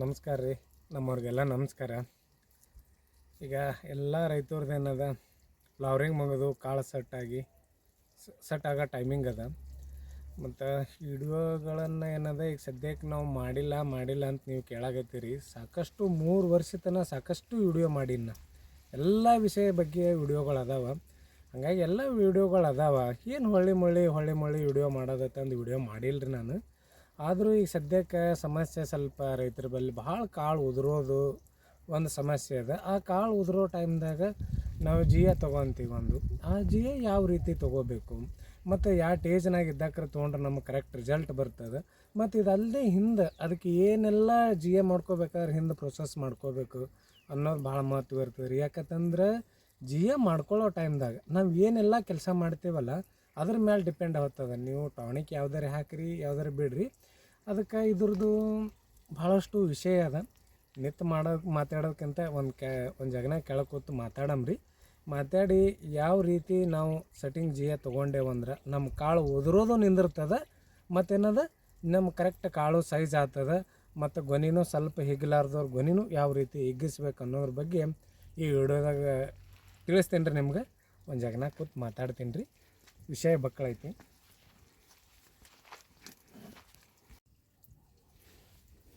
ನಮಸ್ಕಾರ ರೀ. ನಮ್ಮವ್ರಿಗೆಲ್ಲ ನಮಸ್ಕಾರ. ಈಗ ಎಲ್ಲ ರೈತರದ್ದು ಏನದ ಫ್ಲವರಿಂಗ್ ಮುಗಿದು ಕಾಳು ಸೆಟ್ಟಾಗಿ ಸಟ್ ಆಗೋ ಟೈಮಿಂಗ್ ಅದ. ಮತ್ತು ವಿಡಿಯೋಗಳನ್ನು ಏನದ, ಈಗ ಸದ್ಯಕ್ಕೆ ನಾವು ಮಾಡಿಲ್ಲ ಮಾಡಿಲ್ಲ ಅಂತ ನೀವು ಕೇಳಾಗತ್ತೀರಿ ಸಾಕಷ್ಟು ಮೂರು ವರ್ಷ ತನಕ ಸಾಕಷ್ಟು ವಿಡಿಯೋ ಮಾಡೀನಿ ಎಲ್ಲ ವಿಷಯ ಬಗ್ಗೆ ವಿಡಿಯೋಗಳು ಅದಾವ ಹಾಗಾಗಿ ಎಲ್ಲ ವಿಡಿಯೋಗಳು ಅದಾವ ಏನು ಹೊಳ್ಳಿ ಮುಳ್ಳಿ, ಹೊಳ್ಳಿ ಮಳ್ಳಿ ವಿಡಿಯೋ ಮಾಡೋದತ್ತಂದು ವಿಡಿಯೋ ಮಾಡಿಲ್ಲ ರೀ ನಾನು. ಆದರೂ ಈಗ ಸದ್ಯಕ್ಕೆ ಸಮಸ್ಯೆ ಸ್ವಲ್ಪ ರೈತರ ಬಳಿ ಭಾಳ ಕಾಳು ಉದುರೋದು ಒಂದು ಸಮಸ್ಯೆ ಅದ ಆ ಕಾಳು ಉದುರೋ ಟೈಮ್ದಾಗ ನಾವು ಜಿಯ ತೊಗೊತೀವಿ ಒಂದು. ಆ ಜಿಯ ಯಾವ ರೀತಿ ತೊಗೋಬೇಕು? ಮತ್ತು ಯಾವ ಟೇಜ್ನಾಗ ಇದ್ದಾಕ್ರ ತೊಗೊಂಡ್ರೆ ನಮಗೆ ಕರೆಕ್ಟ್ ರಿಸಲ್ಟ್ ಬರ್ತದೆ? ಮತ್ತು ಇದಲ್ಲದೆ ಹಿಂದೆ ಅದಕ್ಕೆ ಏನೆಲ್ಲ ಜಿ ಎ ಮಾಡ್ಕೋಬೇಕಾದ್ರೆ ಹಿಂದೆ ಪ್ರೊಸೆಸ್ ಮಾಡ್ಕೋಬೇಕು ಅನ್ನೋದು ಭಾಳ ಮಹತ್ವ ಇರ್ತದೆ ರೀ ಯಾಕಂತಂದ್ರೆ ಜಿ ಎ ಮಾಡ್ಕೊಳ್ಳೋ ಟೈಮ್ದಾಗ ನಾವು ಏನೆಲ್ಲ ಕೆಲಸ ಮಾಡ್ತೀವಲ್ಲ ಅದ್ರ ಮೇಲೆ ಡಿಪೆಂಡ್ ಆಗ್ತದೆ. ನೀವು ಟಾನಿಕ್ ಯಾವ್ದಾರು ಹಾಕಿರಿ, ಯಾವ್ದಾರು ಬಿಡ್ರಿ. ಅದಕ್ಕೆ ಇದ್ರದ್ದು ಭಾಳಷ್ಟು ವಿಷಯ ಅದ. ನಿತ್ ಮಾಡೋದು ಮಾತಾಡೋದಕ್ಕಿಂತ ಒಂದು ಕೆ, ಒಂದು ಜಗನಾಗ ಕೆಳಗೆ ಕೂತು ಮಾತಾಡಮ್ರಿ. ಮಾತಾಡಿ ಯಾವ ರೀತಿ ನಾವು ಸೆಟ್ಟಿಂಗ್ ಜಿಯ ತೊಗೊಂಡೇವಂದ್ರೆ ನಮ್ಮ ಕಾಳು ಉದುರೋದು ನಿಂದಿರ್ತದೆ, ಮತ್ತೇನದ ನಮ್ಮ ಕರೆಕ್ಟ್ ಕಾಳು ಸೈಜ್ ಆಗ್ತದೆ ಮತ್ತು ಗೊನಿನೂ ಸ್ವಲ್ಪ ಹಿಗ್ಲಾರ್ದವ್ರ ಗೊನಿನೂ ಯಾವ ರೀತಿ ಹಿಗ್ಗಿಸ್ಬೇಕು ಅನ್ನೋದ್ರ ಬಗ್ಗೆ ಈ ವಿಡಿಯೋದಾಗ ತಿಳಿಸ್ತೀನಿ ರೀ ನಿಮ್ಗೆ. ಒಂದು ಜಗನಾಗ ಕೂತು ಮಾತಾಡ್ತೀನಿ ರೀ ವಿಷಯ ಬಕ್ಕಳೈತಿ.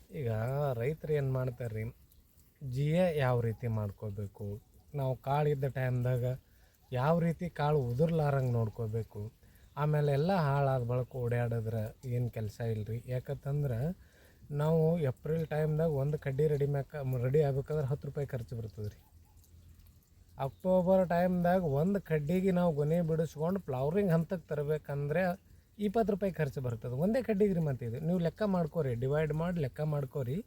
ಈಗ ರೈತರು ಏನು ಮಾಡ್ತಾರೆ ರೀ ಜಿಯ ಯಾವ ರೀತಿ ಮಾಡ್ಕೋಬೇಕು? ನಾವು ಕಾಳು ಇದ್ದ ಟೈಮ್ದಾಗ ಯಾವ ರೀತಿ ಕಾಳು ಉದುರ್ಲಾರಂಗೆ ನೋಡ್ಕೋಬೇಕು? ಆಮೇಲೆ ಎಲ್ಲ ಹಾಳಾದ ಬಳಕ ಓಡಾಡಿದ್ರೆ ಏನು ಕೆಲಸ ಇಲ್ಲ ಯಾಕಂತಂದ್ರೆ ನಾವು ಏಪ್ರಿಲ್ ಟೈಮ್ದಾಗ ಒಂದು ಕಡ್ಡಿ ರೆಡಿ ಮ್ಯಾಕ ರೆಡಿ ಆಗ್ಬೇಕಾದ್ರೆ ಹತ್ತು ರೂಪಾಯಿ ಖರ್ಚು ಬರ್ತದೆ ರೀ ಅಕ್ಟೋಬರ್ ಟೈಮ್ದಾಗ ಒಂದು ಕಡ್ಡಿಗೆ ನಾವು ಗೊನೆ ಬಿಡಿಸ್ಕೊಂಡು ಫ್ಲವರಿಂಗ್ ಹಂತಕ್ಕೆ ತರಬೇಕಂದ್ರೆ ಇಪ್ಪತ್ತು ರೂಪಾಯಿ ಖರ್ಚು ಬರ್ತದೆ ಒಂದೇ ಕಡ್ಡಿಗೆ ಮತ್ತು ಇದು. ನೀವು ಲೆಕ್ಕ ಮಾಡ್ಕೋರಿ ಡಿವೈಡ್ ಮಾಡಿ ಲೆಕ್ಕ ಮಾಡ್ಕೋರಿ.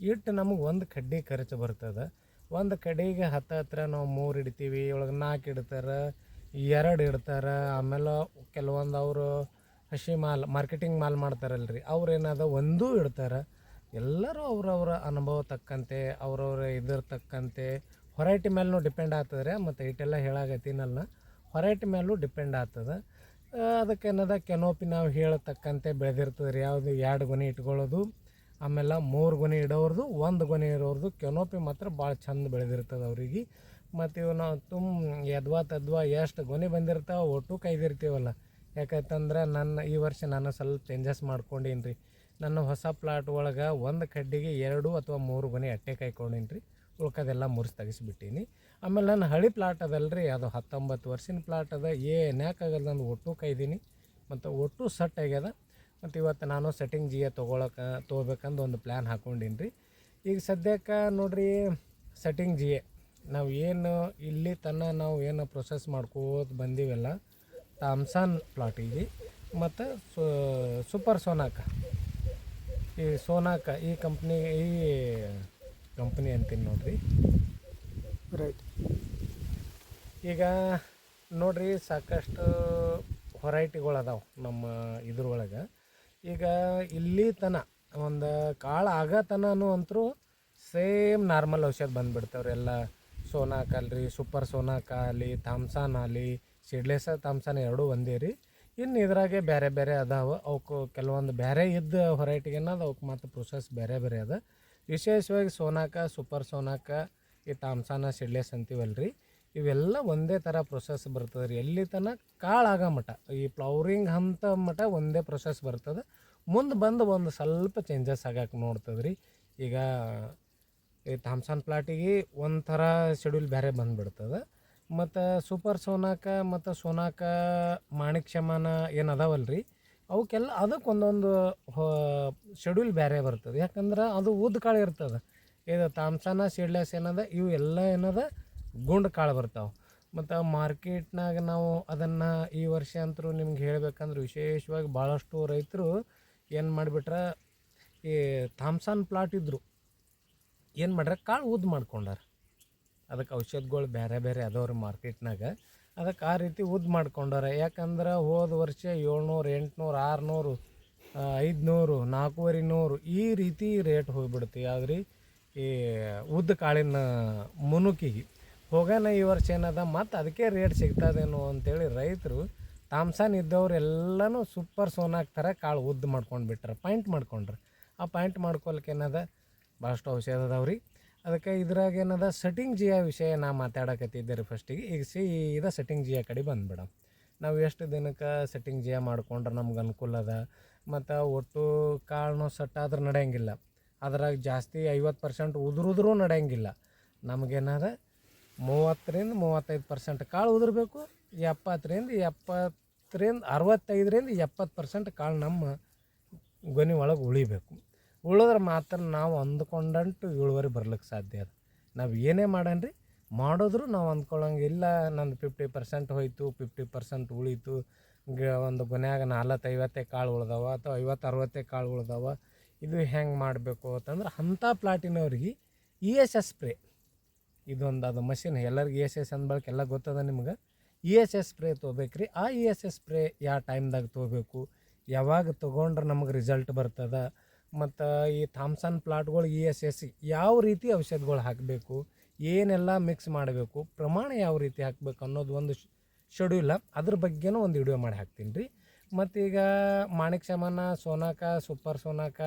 ಇಟ್ಟು ನಮಗೆ ಒಂದು ಕಡ್ಡಿ ಖರ್ಚು ಬರ್ತದೆ ಒಂದು ಕಡ್ಡಿಗೆ ಹತ್ತು ಹತ್ರ ನಾವು ಮೂರು ಇಡ್ತೀವಿ, ಒಳಗೆ ನಾಲ್ಕು ಇಡ್ತಾರೆ, ಎರಡು ಇಡ್ತಾರೆ, ಆಮೇಲೆ ಕೆಲವೊಂದು ಅವರು ಹಸಿ ಮಾಲ್ ಮಾರ್ಕೆಟಿಂಗ್ ಮಾಲ್ ಮಾಡ್ತಾರಲ್ರಿ. ಅವ್ರು ಏನದ ಒಂದೂ ಇಡ್ತಾರೆ. ಎಲ್ಲರೂ ಅವ್ರವ್ರ ಅನುಭವ ತಕ್ಕಂತೆ ಅವ್ರವ್ರ ಇದ್ರ ತಕ್ಕಂತೆ. ಹೊರೈಟಿ ಮೇಲೂ ಡಿಪೆಂಡ್ ಆಗ್ತದೆ ಮತ್ತು ಇಟ್ಟೆಲ್ಲ ಹೇಳಾಗತ್ತೀನಲ್ಲ ಹೊರೈಟಿ ಮೇಲೂ ಡಿಪೆಂಡ್ ಆಗ್ತದೆ. ಅದಕ್ಕೆ ಏನದ ಕೆನೋಪಿ ನಾವು ಹೇಳತಕ್ಕಂತೆ ಬೆಳೆದಿರ್ತದೆ ರೀ. ಯಾವುದು ಎರಡು ಗೊನೆ ಇಟ್ಕೊಳ್ಳೋದು, ಆಮೇಲೆ ಮೂರು ಗೊನೆ ಇಡೋರ್ದು, ಒಂದು ಗೊನೆ ಇರೋರ್ದು ಕೆನೋಪಿ ಮಾತ್ರ ಭಾಳ ಚಂದ ಬೆಳೆದಿರ್ತದೆ ಅವ್ರಿಗೆ. ಮತ್ತು ಇವು ನಾವು ತುಂಬ ಎದ್ವಾ ತದ್ವಾ ಎಷ್ಟು ಗೊನೆ ಬಂದಿರ್ತಾವೆ ಒಟ್ಟು ಕೈದಿರ್ತೀವಲ್ಲ. ಯಾಕಂತಂದ್ರೆ ನನ್ನ ಈ ವರ್ಷ ನಾನು ಸ್ವಲ್ಪ ಚೇಂಜಸ್ ಮಾಡ್ಕೊಂಡೀನಿ ರೀ. ನನ್ನ ಹೊಸ ಪ್ಲಾಟ್ ಒಳಗೆ ಒಂದು ಕಡ್ಡಿಗೆ ಎರಡು ಅಥವಾ ಮೂರು ಗೊನೆ ಅಟ್ಟೆ ಕಾಯ್ಕೊಂಡೀನಿ ರೀ. ಉಳ್ಕೋದೆಲ್ಲ ಮುರಿಸಿ ತೆಗಿಸ್ಬಿಟ್ಟೀನಿ. ಆಮೇಲೆ ನನ್ನ ಹಳಿ ಪ್ಲಾಟ್ ಅದಲ್ಲ ರೀ ಅದು ಹತ್ತೊಂಬತ್ತು ವರ್ಷಿನ ಪ್ಲಾಟ್ ಅದ. ಆಗಲ್ಲ ನಾನು ಒಟ್ಟು ಕೈದೀನಿ. ಮತ್ತು ಒಟ್ಟು ಸೆಟ್ ಆಗ್ಯದ. ಮತ್ತು ಇವತ್ತು ನಾನು ಸೆಟ್ಟಿಂಗ್ ಜಿಯ ತೊಗೊಳಕ್ಕೆ ತೊಗೋಬೇಕಂದು ಒಂದು ಪ್ಲ್ಯಾನ್ ಹಾಕ್ಕೊಂಡೀನಿ ರೀ ಈಗ ಸದ್ಯಕ್ಕೆ ನೋಡ್ರಿ ಸೆಟ್ಟಿಂಗ್ ಜಿಯೆ ನಾವು ಏನು ಇಲ್ಲಿ ತನಕ ನಾವು ಏನು ಪ್ರೊಸೆಸ್ ಮಾಡ್ಕೋತ ಬಂದೀವಲ್ಲ ಪ್ಲಾಟ್ ಪ್ಲಾಟಿಗೆ ಮತ್ತು ಸೂಪರ್ ಸೋನಾಕ ಈ ಸೋನಾಕ ಈ ಕಂಪ್ನಿ ಈ ಕಂಪ್ನಿ ಅಂತೀನಿ ನೋಡ್ರಿ. ರೈಟ್ ಈಗ ನೋಡ್ರಿ ಸಾಕಷ್ಟು ಹೊರೈಟಿಗಳು ಅದಾವೆ ನಮ್ಮ ಇದ್ರೊಳಗೆ. ಈಗ ಇಲ್ಲಿ ತನ ಒಂದು ಕಾಳು ಆಗ ತನೂ ಅಂತರೂ ಸೇಮ್ ನಾರ್ಮಲ್ ಔಷಧ ಬಂದುಬಿಡ್ತಾವ್ರಿ. ಎಲ್ಲ ಸೋನಾಕ್ ಅಲ್ರಿ ಸೂಪರ್ ಸೋನಾಕ ಆಗಲಿ ತಾಮ್ಸಾನ್ ಆಗಲಿ ಸಿಡ್ಲೆಸ ತಾಮ್ಸಾನ್ ಎರಡೂ ಒಂದೇ ರೀ. ಇನ್ನು ಇದ್ರಾಗೆ ಬೇರೆ ಬೇರೆ ಅದಾವೆ. ಅವಕ್ಕೆ ಕೆಲವೊಂದು ಬೇರೆ ಇದ್ದ ಹೊರೈಟಿಗೆ ಅನ್ನೋದು ಅವಕ್ಕೆ ಮತ್ತು ಪ್ರೊಸೆಸ್ ಬೇರೆ ಬೇರೆ ಅದ. ವಿಶೇಷವಾಗಿ ಸೋನಾಕ ಸೂಪರ್ ಸೋನಾಕ ಈ ತಾಮ್ಸಾನ ಸಿಡ್ಲೆಸ್ ರೀ ಇವೆಲ್ಲ ಒಂದೇ ಥರ ಪ್ರೊಸೆಸ್ ಬರ್ತದೆ ರೀ ಎಲ್ಲಿ ತನಕ ಕಾಳು ಮಠ, ಈ ಫ್ಲವರಿಂಗ್ ಹಂತ ಮಠ ಒಂದೇ ಪ್ರೊಸೆಸ್ ಬರ್ತದೆ. ಮುಂದೆ ಬಂದು ಒಂದು ಸ್ವಲ್ಪ ಚೇಂಜಸ್ ಆಗಕ್ಕೆ ನೋಡ್ತದೆ ರೀ ಈಗ ಈ ಥಾಮ್ಸನ್ ಪ್ಲಾಟಿಗೆ ಒಂಥರ ಶೆಡ್ಯೂಲ್ ಬೇರೆ ಬಂದುಬಿಡ್ತದೆ. ಮತ್ತು ಸೂಪರ್ ಸೋನಾಕ, ಮತ್ತು ಸೋನಾಕ ಮಾಣಿಕ್ಯಮಾನ ಏನು ಅದಾವಲ್ಲ ರೀ ಅವಕ್ಕೆಲ್ಲ ಅದಕ್ಕೆ ಒಂದೊಂದು ಶೆಡ್ಯೂಲ್ ಬೇರೆ ಬರ್ತದೆ. ಯಾಕಂದ್ರೆ ಅದು ಉದ್ದ ಕಾಳು ಇರ್ತದೆ. ಇದು ತಾಮ್ಸನ, ಸೀಡ್ಲೆಸ್ ಏನದ, ಇವು ಎಲ್ಲ ಏನದ, ಗುಂಡು ಕಾಳು ಬರ್ತಾವೆ. ಮತ್ತು ಮಾರ್ಕೆಟ್ನಾಗ ನಾವು ಅದನ್ನು ಈ ವರ್ಷ ಅಂತರೂ ನಿಮ್ಗೆ ಹೇಳಬೇಕಂದ್ರೆ ವಿಶೇಷವಾಗಿ ಭಾಳಷ್ಟು ರೈತರು ಏನು ಮಾಡಿಬಿಟ್ರೆ, ಈ ಥಾಮ್ಸನ್ ಪ್ಲಾಟ್ ಇದ್ದರು ಏನು ಮಾಡ್ರೆ, ಕಾಳು ಉದ್ದು ಮಾಡ್ಕೊಂಡಾರ. ಅದಕ್ಕೆ ಔಷಧಗಳು ಬೇರೆ ಬೇರೆ ಅದಾವ್ರಿ ಮಾರ್ಕೆಟ್ನಾಗ. ಅದಕ್ಕೆ ಆ ರೀತಿ ಉದ್ದು ಮಾಡ್ಕೊಂಡಾರ. ಯಾಕಂದ್ರೆ ಹೋದ ವರ್ಷ ಏಳ್ನೂರು, ಎಂಟುನೂರು, ಆರುನೂರು ಐದುನೂರು, ನಾಲ್ಕೂವರೆ ನೂರು ಈ ರೀತಿ ರೇಟ್ ಹೋಗ್ಬಿಡುತ್ತೆ ಯಾವ್ದ್ರಿ? ಈ ಉದ್ದ ಕಾಳಿನ ಮುನುಕಿಗೆ. ಹೋಗೋಣ ಈ ವರ್ಷ ಏನದ? ಮತ್ತು ಅದಕ್ಕೆ ರೇಟ್ ಸಿಗ್ತದೇನೋ ಅಂತೇಳಿ ರೈತರು ತಾಮ್ಸಾನ್ ಇದ್ದವ್ರೆಲ್ಲನೂ ಸೂಪರ್ ಸೋನ್ ಥರ ಕಾಳು ಉದ್ದು ಮಾಡ್ಕೊಂಡು ಬಿಟ್ರೆ ಪಾಯಿಂಟ್ ಮಾಡ್ಕೊಂಡ್ರೆ. ಆ ಪಾಯಿಂಟ್ ಮಾಡ್ಕೊಳಕ್ಕೆ ಏನದ? ಭಾಳಷ್ಟು ಔಷಧ ಅದಾವ್ರಿ. ಅದಕ್ಕೆ ಇದ್ರಾಗ ಏನದ? ಸೆಟ್ಟಿಂಗ್ ಜಿಯ ವಿಷಯ ನಾ ಮಾತಾಡಕತ್ತಿದ್ದೆ ರೀ ಫಸ್ಟಿಗೆ ಈಗ ಇದ ಸೆಟ್ಟಿಂಗ್ ಜಿಯ ಕಡೆ ಬಂದ್ಬಿಡಮ್. ನಾವು ಎಷ್ಟು ದಿನಕ್ಕೆ ಸೆಟ್ಟಿಂಗ್ ಜಿಯ ಮಾಡ್ಕೊಂಡ್ರೆ ನಮ್ಗೆ ಅನುಕೂಲ ಅದ? ಮತ್ತು ಒಟ್ಟು ಕಾಳನ್ನು ಸಟ್ಟಾದ್ರೆ ನಡೆಯಂಗಿಲ್ಲ. ಅದ್ರಾಗ ಜಾಸ್ತಿ ಐವತ್ತು ಪರ್ಸೆಂಟ್ ಉದುರುದ್ರೂ ನಡೆಯಂಗಿಲ್ಲ. ನಮಗೇನಾರ ಮೂವತ್ತರಿಂದ ಮೂವತ್ತೈದು ಪರ್ಸೆಂಟ್ ಕಾಳು ಉದುರಬೇಕು, ಎಪ್ಪತ್ತರಿಂದ ಎಪ್ಪತ್ತರಿಂದ ಅರವತ್ತೈದರಿಂದ ಎಪ್ಪತ್ತು ಪರ್ಸೆಂಟ್ ಕಾಳು ನಮ್ಮ ಗೊನೆ ಒಳಗೆ ಉಳಿಬೇಕು. ಉಳಿದ್ರೆ ಮಾತ್ರ ನಾವು ಅಂದ್ಕೊಂಡಂಟು ಇಳುವರಿ ಬರ್ಲಿಕ್ಕೆ ಸಾಧ್ಯ ಅದ. ನಾವು ಏನೇ ಮಾಡನ್ರಿ, ಮಾಡಿದ್ರು ನಾವು ಅಂದ್ಕೊಳ್ಳೋಂಗಿಲ್ಲ ನಂದು ಫಿಫ್ಟಿ ಪರ್ಸೆಂಟ್ ಹೋಯಿತು ಫಿಫ್ಟಿ ಪರ್ಸೆಂಟ್ ಉಳೀತು, ಗ ಒಂದು ಗೊನ್ಯಾಗ ನಾಲ್ವತ್ತು ಐವತ್ತೇ ಕಾಳು ಉಳ್ದವ ಅಥವಾ ಐವತ್ತು ಅರವತ್ತೇ ಕಾಳು ಉಳ್ದವ ಇದು ಹೆಂಗೆ ಮಾಡಬೇಕು ಅಂತಂದ್ರೆ ಅಂಥ ಪ್ಲಾಟಿನವ್ರಿಗೆ ಇ ಎಸ್ ಎಸ್ ಸ್ಪ್ರೇ ಇದೊಂದು ಅದು ಮಷಿನ್ ಎಲ್ಲರಿಗೆ ಇ ಎಸ್ ಎಸ್ ಅಂದ ಬಳಕೆಲ್ಲ ಗೊತ್ತದ ನಿಮ್ಗೆ? ಇ ಎಸ್ ಎಸ್ ಸ್ಪ್ರೇ ತೊಗೋಬೇಕು ರೀ ಆ ಇ ಎಸ್ ಎಸ್ ಸ್ಪ್ರೇ ಯಾವ ಟೈಮ್ದಾಗ ತೊಗೋಬೇಕು? ಯಾವಾಗ ತೊಗೊಂಡ್ರೆ ನಮಗೆ ರಿಸಲ್ಟ್ ಬರ್ತದೆ? ಮತ್ತು ಈ ಥಾಮ್ಸನ್ ಪ್ಲಾಟ್ಗಳು ಇ ಎಸ್ ಎಸ್ ಯಾವ ರೀತಿ ಔಷಧಗಳು ಹಾಕಬೇಕು? ಏನೆಲ್ಲ ಮಿಕ್ಸ್ ಮಾಡಬೇಕು? ಪ್ರಮಾಣ ಯಾವ ರೀತಿ ಹಾಕಬೇಕು ಅನ್ನೋದು ಒಂದು ಶೆಡ್ಯೂಲ ಅದ್ರ ಬಗ್ಗೆನೂ ಒಂದು ವಿಡಿಯೋ ಮಾಡಿ ಹಾಕ್ತೀನಿ ರೀ. ಮತ್ತೀಗ ಮಾಣಿಕ್ ಶಮನ, ಸೋನಾಕ, ಸೂಪರ್ ಸೋನಾಕ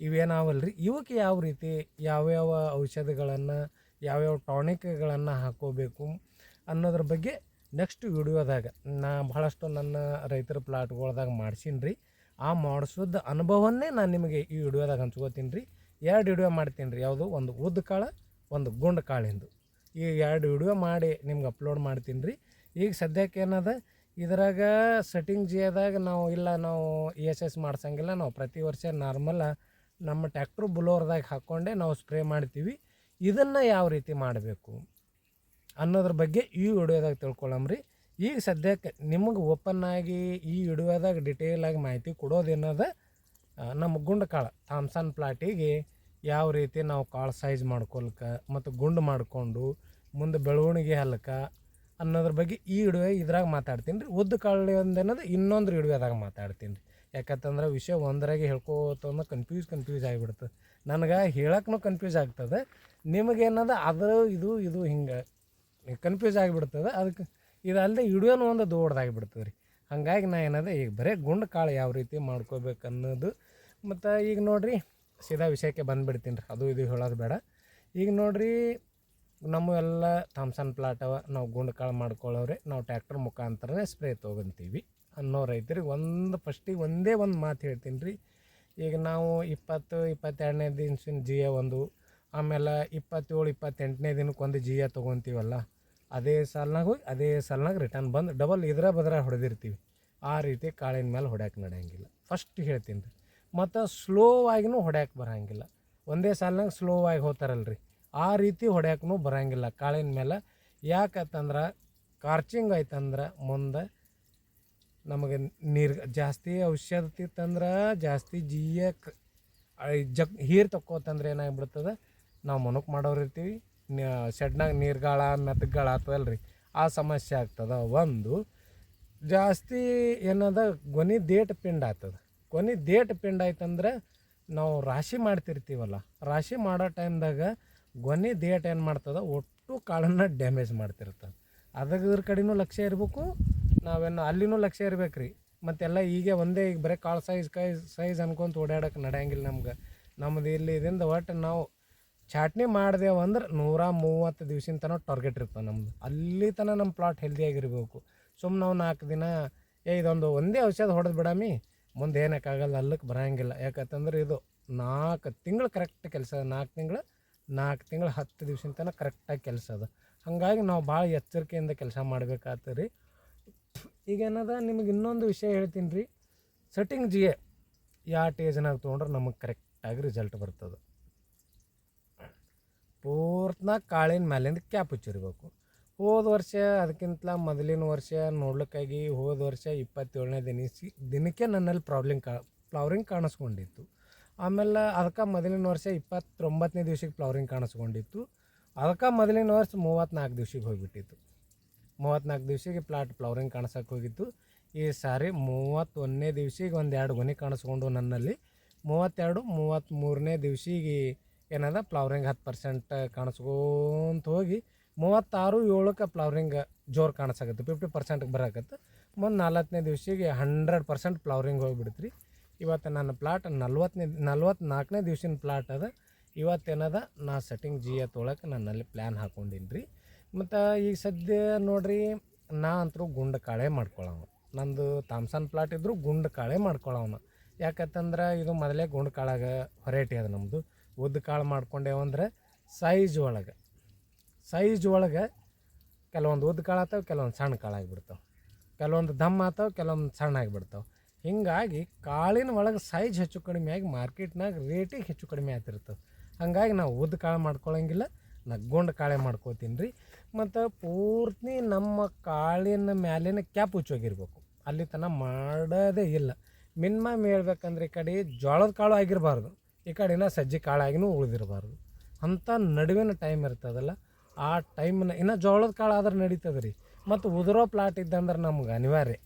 ಇವೇನಾವಲ್ಲ ರೀ ಇವಕ್ಕೆ ಯಾವ ರೀತಿ ಯಾವ್ಯಾವ ಔಷಧಿಗಳನ್ನು, ಯಾವ್ಯಾವ ಟಾನಿಕ್ಗಳನ್ನು ಹಾಕೋಬೇಕು ಅನ್ನೋದ್ರ ಬಗ್ಗೆ ನೆಕ್ಸ್ಟ್ ವಿಡಿಯೋದಾಗ ನಾ ಭಾಳಷ್ಟು ನನ್ನ ರೈತರ ಪ್ಲಾಟ್ಗಳ್ದಾಗ ಮಾಡ್ಸೀನಿ ರೀ ಆ ಮಾಡಿಸೋದ ಅನುಭವನ್ನೇ ನಾನು ನಿಮಗೆ ಈ ವಿಡಿಯೋದಾಗ ಹಂಚ್ಕೋತೀನಿ ರೀ ಎರಡು ವಿಡಿಯೋ ಮಾಡ್ತೀನಿ ರೀ ಯಾವುದು? ಒಂದು ಉದ್ದ ಕಾಳು, ಒಂದು ಗುಂಡು ಕಾಳಿಂದು. ಈ ಎರಡು ವಿಡಿಯೋ ಮಾಡಿ ನಿಮ್ಗೆ ಅಪ್ಲೋಡ್ ಮಾಡ್ತೀನಿ ರೀ ಈಗ ಸದ್ಯಕ್ಕೆ ಏನದ? ಇದ್ರಾಗ ಸೆಟ್ಟಿಂಗ್ ಜಿಯದಾಗ ನಾವು ಇಲ್ಲ, ನಾವು ಇ ಎಸ್ ಎಸ್ ಮಾಡ್ಸಂಗಿಲ್ಲ. ನಾವು ಪ್ರತಿ ವರ್ಷ ನಾರ್ಮಲ್ ನಮ್ಮ ಟ್ಯಾಕ್ಟ್ರು ಬುಲೋರ್ದಾಗ ಹಾಕ್ಕೊಂಡೆ ನಾವು ಸ್ಪ್ರೇ ಮಾಡ್ತೀವಿ. ಇದನ್ನು ಯಾವ ರೀತಿ ಮಾಡಬೇಕು? ಅನ್ನೋದ್ರ ಬಗ್ಗೆ ಈ ವಿಡಿಯೋದಾಗ ತಿಳ್ಕೊಳ್ಳಮ್ರಿ ಈಗ ಸದ್ಯಕ್ಕೆ ನಿಮಗೆ ಓಪನ್ ಆಗಿ ಈ ವಿಡಿಯೋದಾಗ ಡಿಟೇಲ್ ಆಗಿ ಮಾಹಿತಿ ಕೊಡೋದೇನದ ನಮ್ಮ ಗುಂಡು ಕಾಳು ಥಾಮ್ಸನ್ ಪ್ಲಾಟಿಗೆ ಯಾವ ರೀತಿ ನಾವು ಕಾಳು ಸೈಜ್ ಮಾಡ್ಕೊಳ್ಕ ಮತ್ತು ಗುಂಡು ಮಾಡಿಕೊಂಡು ಮುಂದೆ ಬೆಳವಣಿಗೆ ಹಲ್ಕ ಅನ್ನೋದ್ರ ಬಗ್ಗೆ ಈ ಇಡುವೆ ಇದ್ರಾಗ ಮಾತಾಡ್ತೀನಿ ರೀ. ಉದ್ದ ಕಾಳು ಅನ್ನೋದು ಇನ್ನೊಂದು ಇಡುವೆದಾಗ ಮಾತಾಡ್ತೀನಿ ರೀ. ಯಾಕಂತಂದ್ರೆ ವಿಷಯ ಒಂದರಾಗೆ ಹೇಳ್ಕೋತ ಕನ್ಫ್ಯೂಸ್ ಕನ್ಫ್ಯೂಸ್ ಆಗಿಬಿಡ್ತದೆ. ನನಗೆ ಹೇಳಕ್ಕೂ ಕನ್ಫ್ಯೂಸ್ ಆಗ್ತದೆ. ನಿಮಗೇನದ, ಅದು, ಇದು ಇದು ಹಿಂಗೆ ಕನ್ಫ್ಯೂಸ್ ಆಗಿಬಿಡ್ತದೆ. ಅದಕ್ಕೆ ಇದಲ್ಲದೆ ಇಡುವೆನೂ ಒಂದು ದೊಡ್ಡದಾಗಿಬಿಡ್ತದೆ ರೀ ಹಾಗಾಗಿ ನಾ ಏನದ, ಈಗ ಬರೀ ಗುಂಡು ಕಾಳು ಯಾವ ರೀತಿ ಮಾಡ್ಕೋಬೇಕು ಅನ್ನೋದು ಮತ್ತು ಈಗ ನೋಡಿರಿ, ಸೀದಾ ವಿಷಯಕ್ಕೆ ಬಂದುಬಿಡ್ತೀನಿ ರೀ. ಅದು, ಇದು ಹೇಳೋದು ಬೇಡ. ಈಗ ನೋಡ್ರಿ ನಮ್ಮ ಎಲ್ಲ ಥಾಮ್ಸನ್ ಪ್ಲಾಟ್ ಅವ ನಾವು ಗುಂಡು ಕಾಳು ಮಾಡ್ಕೊಳ್ಳೋರೆ ನಾವು ಟ್ಯಾಕ್ಟರ್ ಮುಖಾಂತರನೇ ಸ್ಪ್ರೇ ತೊಗೊಂತೀವಿ ಅನ್ನೋ ರೈತರಿಗೆ ಒಂದು ಫಸ್ಟಿಗೆ ಒಂದೇ ಒಂದು ಮಾತು ಹೇಳ್ತೀನಿ ರೀ ಈಗ ನಾವು ಇಪ್ಪತ್ತು, ಇಪ್ಪತ್ತೆರಡನೇ ದಿನಸಿನ ಜಿಯ ಒಂದು, ಆಮೇಲೆ ಇಪ್ಪತ್ತೇಳು, ಇಪ್ಪತ್ತೆಂಟನೇ ದಿನಕ್ಕೆ ಒಂದು ಜಿಯ ತೊಗೊತೀವಲ್ಲ ಅದೇ ಸಾಲ್ನಾಗ ಅದೇ ಸಾಲ್ನಾಗ ರಿಟರ್ನ್ ಬಂದು ಡಬಲ್ ಇದ್ರ ಬದ್ರ ಹೊಡೆದಿರ್ತೀವಿ. ಆ ರೀತಿ ಕಾಳಿನ ಮೇಲೆ ಹೊಡ್ಯಾಕೆ ನಡೆಯಂಗಿಲ್ಲ. ಫಸ್ಟ್ ಹೇಳ್ತೀನಿ ರೀ ಮತ್ತು ಸ್ಲೋ ಆಗಿನೂ ಹೊಡ್ಯಾಕೆ ಬರಂಗಿಲ್ಲ. ಒಂದೇ ಸಾಲ್ನಾಗ ಸ್ಲೋ ಆಗಿ ಹೋಗ್ತಾರಲ್ರಿ ಆ ರೀತಿ ಹೊಡ್ಯಾಕೂ ಬರಂಗಿಲ್ಲ. ಕಾಳಿನ ಮೇಲೆ ಯಾಕಂತಂದ್ರೆ ಕಾರ್ಚಿಂಗ್ ಆಯ್ತಂದ್ರೆ ಮುಂದೆ ನಮಗೆ ನೀರ್ ಜಾಸ್ತಿ ಔಷಧ ತಿತ್ತಂದ್ರೆ ಜಾಸ್ತಿ ಜೀಯ ಜಗ್ ಹೀರು ತಕ್ಕೋತಂದ್ರೆ ಏನಾಗ್ಬಿಡ್ತದೆ? ನಾವು ಮನುಕ್ ಮಾಡೋರು ಇರ್ತೀವಿ. ಶೆಡ್ನಾಗ ನೀರ್ಗಾಳ ಮೆತ್ತಗಾಳ ಆಗ್ತದಲ್ಲ ರೀ ಆ ಸಮಸ್ಯೆ ಆಗ್ತದೆ. ಒಂದು ಜಾಸ್ತಿ ಏನದ ಗೊನಿ ದೇಟ್ ಪಿಂಡ್ ಆಗ್ತದೆ ಗೊನಿ ದೇಟ್ ಪಿಂಡ್ ಆಯ್ತಂದ್ರೆ ನಾವು ರಾಶಿ ಮಾಡ್ತಿರ್ತೀವಲ್ಲ. ರಾಶಿ ಮಾಡೋ ಟೈಮ್ದಾಗ ಗೊನೆ ದೇಟ್ ಏನು ಮಾಡ್ತದೆ? ಒಟ್ಟು ಕಾಳನ್ನು ಡ್ಯಾಮೇಜ್ ಮಾಡ್ತಿರ್ತದೆ ಅದ್ರ ಕಡೆನೂ ಲಕ್ಷ್ಯ ಇರಬೇಕು ನಾವೇನು ಅಲ್ಲಿನೂ ಲಕ್ಷ್ಯ ಇರ್ಬೇಕು ರೀ ಮತ್ತೆಲ್ಲ ಈಗ ಒಂದೇ, ಈಗ ಬರೀ ಕಾಳು ಸೈಜ್ ಕೈ ಸೈಜ್ ಅನ್ಕೊಂತ ಓಡಾಡಕ್ಕೆ ನಡೆಯಂಗಿಲ್ಲ ನಮ್ಗೆ. ನಮ್ಮದು ಇಲ್ಲಿ ಇದರಿಂದ ಒಟ್ಟು ನಾವು ಚಾಟ್ನಿ ಮಾಡ್ದೇವು ಅಂದ್ರೆ ನೂರ ಮೂವತ್ತು ದಿವ್ಸಿನ ತನಕ ಟಾರ್ಗೆಟ್ ಇರ್ತದೆ ನಮ್ಮದು ಅಲ್ಲಿ ತನಕ ನಮ್ಮ ಪ್ಲಾಟ್ ಹೆಲ್ದಿಯಾಗಿರಬೇಕು ಸುಮ್ಮನೆ ನಾವು ನಾಲ್ಕು ದಿನ, ಏ ಇದೊಂದು ಒಂದೇ ಔಷಧ ಹೊಡೆದು ಬಿಡಮಿ, ಮುಂದೆ ಏನಕ್ಕಾಗಲ್ಲ ಅಲ್ಲಕ್ಕೆ ಬರೋಂಗಿಲ್ಲ. ಯಾಕಂತಂದ್ರೆ ಇದು ನಾಲ್ಕು ತಿಂಗಳು ಕರೆಕ್ಟ್ ಕೆಲಸ ನಾಲ್ಕು ತಿಂಗಳು ನಾಲ್ಕು ತಿಂಗಳು ಹತ್ತು ದಿವ್ಸಿನ ತನಕ ಕರೆಕ್ಟಾಗಿ ಕೆಲಸ ಅದ. ಹಾಗಾಗಿ ನಾವು ಭಾಳ ಎಚ್ಚರಿಕೆಯಿಂದ ಕೆಲಸ ಮಾಡಬೇಕಾಗ್ತದೆ ರೀ ಈಗ ಏನದ, ನಿಮಗೆ ಇನ್ನೊಂದು ವಿಷಯ ಹೇಳ್ತೀನಿ ರೀ ಸೆಟ್ಟಿಂಗ್ ಜಿ ಎ ಯಾವ ಟೇಜ್ನಾಗ ತೊಗೊಂಡ್ರೆ ನಮಗೆ ಕರೆಕ್ಟಾಗಿ ರಿಸಲ್ಟ್ ಬರ್ತದೆ. ಪೂರ್ತಿನಾಗ ಕಾಳಿನ ಮೇಲಿಂದ ಕ್ಯಾಪ್ ಹಚ್ಚಿರ್ಬೇಕು. ಹೋದ ವರ್ಷ ಅದಕ್ಕಿಂತ ಮೊದಲಿನ ವರ್ಷ ನೋಡ್ಲಿಕ್ಕಾಗಿ ಹೋದ ವರ್ಷ ಇಪ್ಪತ್ತೇಳನೇ ದಿನ ದಿನಕ್ಕೆ ನನ್ನಲ್ಲಿ ಪ್ರಾಬ್ಲಿಂಗ್ ಕಾ ಫ್ಲವರಿಂಗ್ ಕಾಣಿಸ್ಕೊಂಡಿತ್ತು. ಆಮೇಲೆ ಅದಕ್ಕೆ ಮೊದಲಿನ ವರ್ಷ ಇಪ್ಪತ್ತೊಂಬತ್ತನೇ ದಿವ್ಸಕ್ಕೆ ಫ್ಲವರಿಂಗ್ ಕಾಣಿಸ್ಕೊಂಡಿತ್ತು. ಅದಕ್ಕೆ ಮೊದಲಿನ ವರ್ಷ ಮೂವತ್ತ್ನಾಲ್ಕು ದಿವ್ಸಕ್ಕೆ ಹೋಗಿಬಿಟ್ಟಿತ್ತು. ಮೂವತ್ತ್ನಾಲ್ಕು ದಿವ್ಸಕ್ಕೆ ಪ್ಲಾಟ್ ಫ್ಲವರಿಂಗ್ ಕಾಣಿಸೋಕೆ ಹೋಗಿತ್ತು. ಈ ಸಾರಿ ಮೂವತ್ತೊಂದನೇ ದಿವ್ಸಿಗೆ ಒಂದು ಎರಡು ಗೊನೆ ಕಾಣಿಸ್ಕೊಂಡು ನನ್ನಲ್ಲಿ. ಮೂವತ್ತೆರಡು ಮೂವತ್ತ್ಮೂರನೇ ದಿವ್ಸಿಗೆ ಏನದ ಫ್ಲವರಿಂಗ್ ಹತ್ತು ಪರ್ಸೆಂಟ್ ಕಾಣಿಸ್ಕೊಂತ ಹೋಗಿ ಮೂವತ್ತಾರು, ಏಳಕ್ಕೆ ಫ್ಲವರಿಂಗ್ ಜೋರು ಕಾಣಿಸಕತ್ತೆ ಫಿಫ್ಟಿ ಪರ್ಸೆಂಟ್ಗೆ ಬರಕತ್ತೆ. ಮುಂದೆ ನಾಲ್ಕನೇ ದಿವ್ಸಿಗೆ ಹಂಡ್ರೆಡ್ ಪರ್ಸೆಂಟ್ ಫ್ಲವರಿಂಗ್ ಹೋಗಿಬಿಡ್ತು ರೀ ಇವತ್ತು ನನ್ನ ಪ್ಲಾಟ್ ನಲ್ವತ್ತನೇ ನಲ್ವತ್ತ್ನಾಲ್ಕನೇ ದಿವ್ಸಿನ ಪ್ಲಾಟ್ ಅದ. ಇವತ್ತೇನದ? ನಾ ಸೆಟ್ಟಿಂಗ್ ಜಿ ಎ ತೊಳಕ್ಕೆ ನನ್ನಲ್ಲಿ ಪ್ಲ್ಯಾನ್ ಹಾಕ್ಕೊಂಡಿನಿ ರೀ ಮತ್ತು ಈಗ ಸದ್ಯ ನೋಡ್ರಿ, ನಾ ಅಂತರೂ ಗುಂಡ ಕಾಳೆ ಮಾಡ್ಕೊಳವ ನಂದು ತಾಮ್ಸನ್ ಪ್ಲಾಟ್ ಇದ್ದರೂ ಗುಂಡ ಕಾಳೆ ಮಾಡ್ಕೊಳವನ. ಯಾಕಂತಂದ್ರೆ ಇದು ಮೊದಲೇ ಗುಂಡು ಕಾಳಾಗ ಹೊರೈಟಿ ಅದು ನಮ್ಮದು ಉದ್ದ ಕಾಳು ಮಾಡ್ಕೊಂಡೇವಂದ್ರೆ ಸೈಜ್ ಒಳಗೆ. ಸೈಜ್ ಒಳಗೆ ಕೆಲವೊಂದು ಉದ್ದ ಕಾಳು ಆತಾವೆ, ಕೆಲವೊಂದು ಸಣ್ಣ ಕಾಳಾಗಿಬಿಡ್ತಾವೆ ಕೆಲವೊಂದು ದಮ್ ಆತಾವೆ, ಕೆಲವೊಂದು ಸಣ್ಣ ಆಗಿಬಿಡ್ತಾವೆ. ಹಿಂಗಾಗಿ ಕಾಳಿನ ಒಳಗೆ ಸೈಜ್ ಹೆಚ್ಚು ಕಡಿಮೆ ಆಗಿ ಮಾರ್ಕೆಟ್ನಾಗ ರೇಟಿಗೆ ಹೆಚ್ಚು ಕಡಿಮೆ ಆಗ್ತಿರ್ತದೆ ಹಂಗಾಗಿ ನಾವು ಉದ್ದ ಕಾಳು ಮಾಡ್ಕೊಳ್ಳೋಂಗಿಲ್ಲ ನಗ್ಗೊಂಡು ಕಾಳೆ ಮಾಡ್ಕೋತೀನಿ ರೀ ಮತ್ತು ಪೂರ್ತಿ ನಮ್ಮ ಕಾಳಿನ ಮ್ಯಾಲಿನ ಕ್ಯಾಪ್ ಹುಚ್ಚೋಗಿರ್ಬೇಕು ಅಲ್ಲಿ ತನಕ ಮಾಡೋದೇ ಇಲ್ಲ. ಮಿನಿಮಮ್ ಹೇಳ್ಬೇಕಂದ್ರೆ ಈ ಕಡೆ ಜೋಳದ ಕಾಳು ಆಗಿರಬಾರ್ದು. ಈ ಕಡೆನ ಸಜ್ಜಿ ಕಾಳಾಗಿನೂ ಉಳಿದಿರಬಾರ್ದು. ಅಂಥ ನಡುವಿನ ಟೈಮ್ ಇರ್ತದಲ್ಲ, ಆ ಟೈಮ್ನ ಇನ್ನು ಜೋಳದ ಕಾಳು ಆದ್ರೆ ನಡೀತದೆ ರೀ ಮತ್ತು ಉದುರೋ ಪ್ಲಾಟ್ ಇದ್ದಂದ್ರೆ ನಮ್ಗೆ ಅನಿವಾರ್ಯ.